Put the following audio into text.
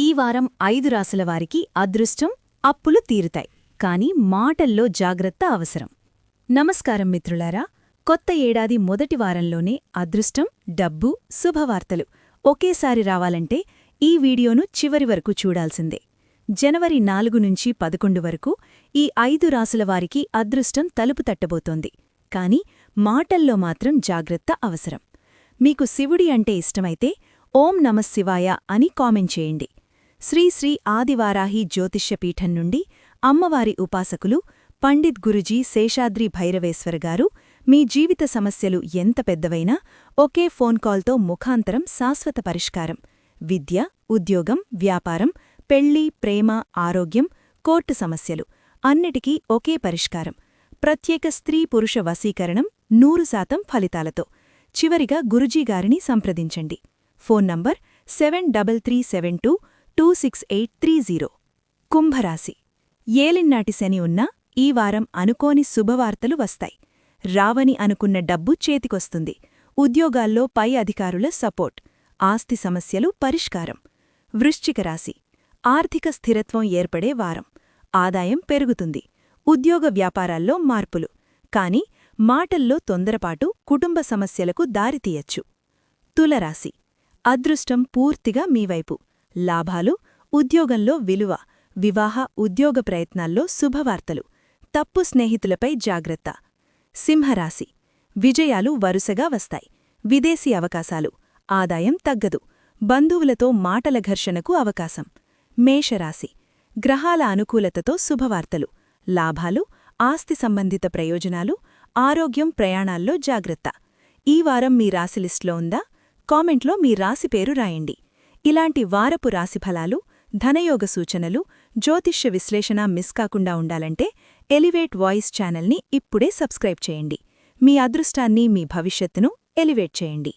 ఈ వారం ఐదు రాసుల వారికి అదృష్టం అప్పులు తీరుతాయి. కాని మాటల్లో జాగ్రత్త అవసరం. నమస్కారం మిత్రులారా కొత్త ఏడాది మొదటి వారంలోనే అదృష్టం డబ్బు శుభవార్తలు ఒకేసారి రావాలంటే ఈ వీడియోను చివరి వరకు చూడాల్సిందే. జనవరి నాలుగు నుంచి పదకొండు వరకు ఈ ఐదు రాసుల వారికి అదృష్టం తలుపు తట్టబోతోంది. కాని మాటల్లో మాత్రం జాగ్రత్త అవసరం. మీకు శివుడి అంటే ఇష్టమైతే ఓం నమశివాయ అని కామెంట్ చేయండి. శ్రీశ్రీ ఆదివారాహి జ్యోతిష్యపీఠం నుండి అమ్మవారి ఉపాసకులు పండిత్ గురుజీ శేషాద్రి భైరవేశ్వర్ గారు మీ జీవిత సమస్యలు ఎంత పెద్దవైనా ఒకే ఫోన్ కాల్తో ముఖాంతరం శాశ్వత పరిష్కారం. విద్య ఉద్యోగం వ్యాపారం పెళ్ళి ప్రేమ ఆరోగ్యం కోర్టు సమస్యలు అన్నిటికీ ఒకే పరిష్కారం. ప్రత్యేక స్త్రీ పురుష వశీకరణం నూరు శాతం ఫలితాలతో. చివరిగా గురుజీగారిని సంప్రదించండి. Phone number seven double three seven two two six eight three zero కుంభరాశి. ఏలిన్నాటి శని ఉన్నా ఈ వారం అనుకోని శుభవార్తలు వస్తాయి. రావని అనుకున్న డబ్బు చేతికొస్తుంది. ఉద్యోగాల్లో పై అధికారుల సపోర్ట్. ఆస్తి సమస్యలు పరిష్కారం. వృశ్చిక రాశి. ఆర్థిక స్థిరత్వం ఏర్పడే వారం. ఆదాయం పెరుగుతుంది. ఉద్యోగ వ్యాపారాల్లో మార్పులు. కాని మాటల్లో తొందరపాటు కుటుంబ సమస్యలకు దారితీయచ్చు. తులరాశి. అదృష్టం పూర్తిగా మీవైపు లాభాలు ఉద్యోగంలో విలువ వివాహ ఉద్యోగ ప్రయత్నాల్లో శుభవార్తలు తప్పు స్నేహితులపై జాగ్రత్త. సింహరాశి విజయాలు వరుసగా వస్తాయి విదేశీ అవకాశాలు ఆదాయం తగ్గదు బంధువులతో మాటల ఘర్షణకు అవకాశం. మేషరాశి గ్రహాల అనుకూలతతో శుభవార్తలు లాభాలు ఆస్తి సంబంధిత ప్రయోజనాలు ఆరోగ్యం ప్రయాణాల్లో జాగ్రత్త. ఈ వారం మీ రాశిలిస్ట్లో ఉందా? కామెంట్లో మీ రాశి పేరు రాయండి. ఇలాంటి వారపు రాశిఫలాలు ధనయోగ సూచనలు జ్యోతిష్య విశ్లేషణ మిస్ కాకుండా ఉండాలంటే ఎలివేట్ వాయిస్ ఛానల్ని ఇప్పుడే సబ్స్క్రైబ్ చేయండి. మీ అదృష్టాన్ని మీ భవిష్యత్తును ఎలివేట్ చేయండి.